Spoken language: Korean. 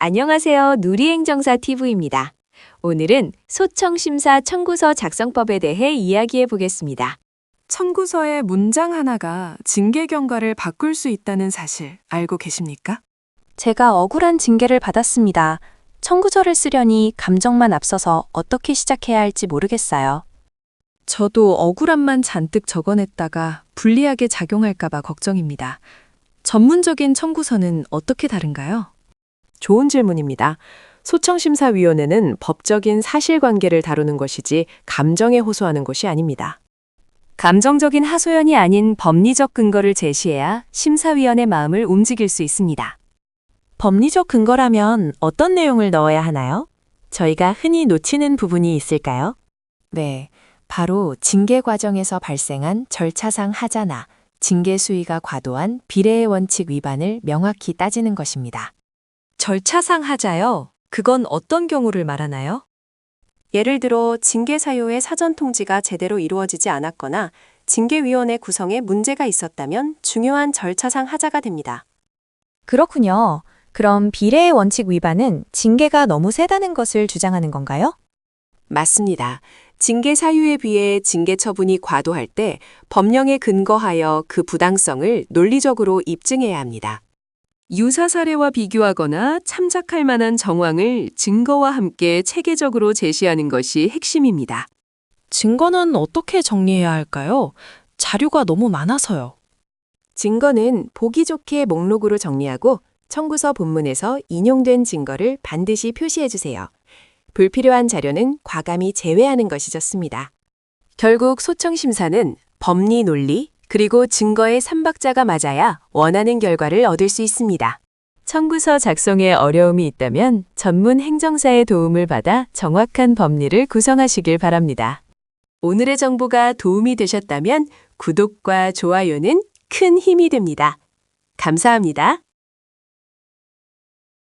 안녕하세요. 누리행정사 TV입니다. 오늘은 소청심사 청구서 작성법에 대해 이야기해 보겠습니다. 청구서의 문장 하나가 징계 경과를 바꿀 수 있다는 사실 알고 계십니까? 제가 억울한 징계를 받았습니다. 청구서를 쓰려니 감정만 앞서서 어떻게 시작해야 할지 모르겠어요. 저도 억울함만 잔뜩 적어냈다가 불리하게 작용할까봐 걱정입니다. 전문적인 청구서는 어떻게 다른가요? 좋은 질문입니다. 소청심사위원회는 법적인 사실관계를 다루는 것이지 감정에 호소하는 것이 아닙니다. 감정적인 하소연이 아닌 법리적 근거를 제시해야 심사위원의 마음을 움직일 수 있습니다. 법리적 근거라면 어떤 내용을 넣어야 하나요? 저희가 흔히 놓치는 부분이 있을까요? 네, 바로 징계 과정에서 발생한 절차상 하자나 징계 수위가 과도한 비례의 원칙 위반을 명확히 따지는 것입니다. 절차상 하자요. 그건 어떤 경우를 말하나요? 예를 들어 징계 사유의 사전 통지가 제대로 이루어지지 않았거나 징계위원회 구성에 문제가 있었다면 중요한 절차상 하자가 됩니다. 그렇군요. 그럼 비례의 원칙 위반은 징계가 너무 세다는 것을 주장하는 건가요? 맞습니다. 징계 사유에 비해 징계 처분이 과도할 때 법령에 근거하여 그 부당성을 논리적으로 입증해야 합니다. 유사 사례와 비교하거나 참작할 만한 정황을 증거와 함께 체계적으로 제시하는 것이 핵심입니다. 증거는 어떻게 정리해야 할까요? 자료가 너무 많아서요. 증거는 보기 좋게 목록으로 정리하고 청구서 본문에서 인용된 증거를 반드시 표시해 주세요. 불필요한 자료는 과감히 제외하는 것이 좋습니다. 결국 소청 심사는 법리 논리 그리고 증거의 삼박자가 맞아야 원하는 결과를 얻을 수 있습니다. 청구서 작성에 어려움이 있다면 전문 행정사의 도움을 받아 정확한 법리를 구성하시길 바랍니다. 오늘의 정보가 도움이 되셨다면 구독과 좋아요는 큰 힘이 됩니다. 감사합니다.